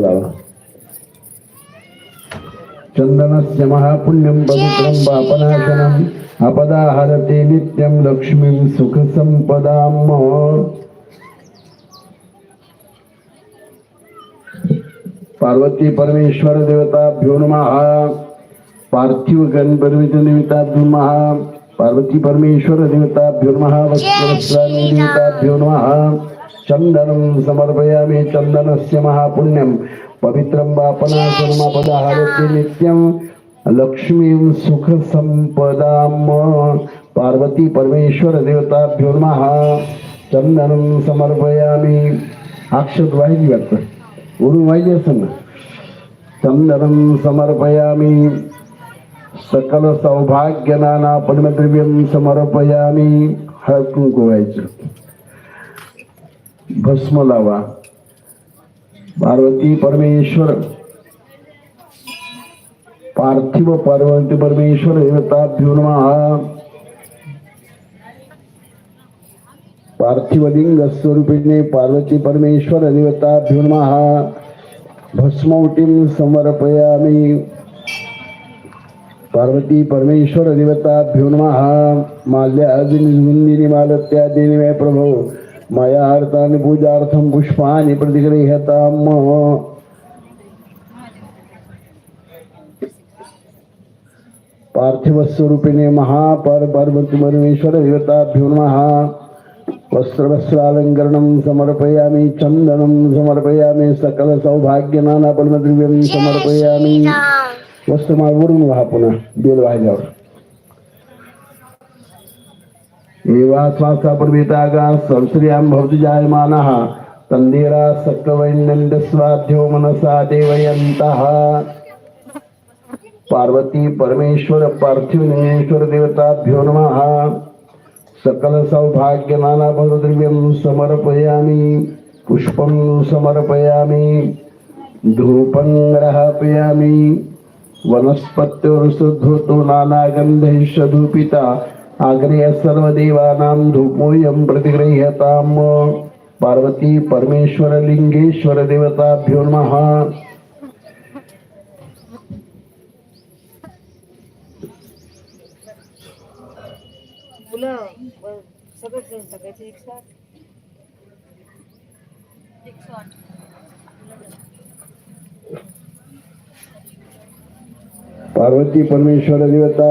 लावा. चंदनस्य महापुण्यं पवित्रं पापनाशनम् अपदाहरते नित्यं लक्ष्मीं सुखसम्पदाम्। पार्वती परमेश्वर देवताभ्यो नमः। पार्थिव गणपरिमित निमित्ताभ्यो नमः। पार्वती परमेश्वर देवताभ्यो नमः। वस्त्रवस्त्राणि देवताभ्यो नमः। चन्दनं समर्पयामि चन्दनस्य महापुण्यं पवित्रं वापनासनमपदाहरति नित्यं लक्ष्मीं सुखसम्पदाम्। पार्वती परमेश्वर देवताभ्यो नमः। चन्दनं समर्पयामि। अक्षत वाहिली वाटतं उडून वाहिली असेल ना चंदनं समर्पयामि। सकल सौभाग्य नाना पद्मद्रव्यं समर्पयामि। हळद कुंकू व्हायचं भस्म लावा पार्वती परमेश्वर। पार्थिव पार्वती परमेश्वर देवताभ्यो नमः। पार्थिवलिंग स्वरूपिणे पार्वती परमेश्वर, देवताभ्यो भस्मौटीं समर्पयामि पार्वती परमेश्वर, देवताभ्यो नमः। मे प्रभो। मया हर्तानि पूजार्थं पुष्पाणि प्रतिगृह्यताम्। पार्थिवस्वरूपिणे महापर पार्वती परमेश्वर देवताभ्यो नमः। वस्त्रवस्त्रालङ्करणं समर्पयामि चन्दनं समर्पयामि सकल सौभाग्य नाना पद्मद्रव्यं समर्पयामि वस्त्रमावरून व्हा पुन्हा बेल वाहिल्यावर एवा श्वासापर्वितागा संश्रियाँ भवति जायमानः तन्देरा सक्कवैनन्दस्वाध्यो मनसा देवयन्तः। पार्वती परमेश्वर पार्थिवलिंगेश्वर देवताभ्यो नमः। सकल सौभाग्य नाना भवद्रव्यं समर्पयामि। पुष्पं समर्पयामि। धूपं ग्रहापयामि। वनस्पत्योर्षधूतो नानागन्धैश्च धूपिता आग्नेय सर्वदेवानां धूपोऽयं प्रतिगृह्यताम्। पार्वती परमेश्वर लिंगेश्वर देवताभ्यो नमः पार्वती परमेश्वर देवता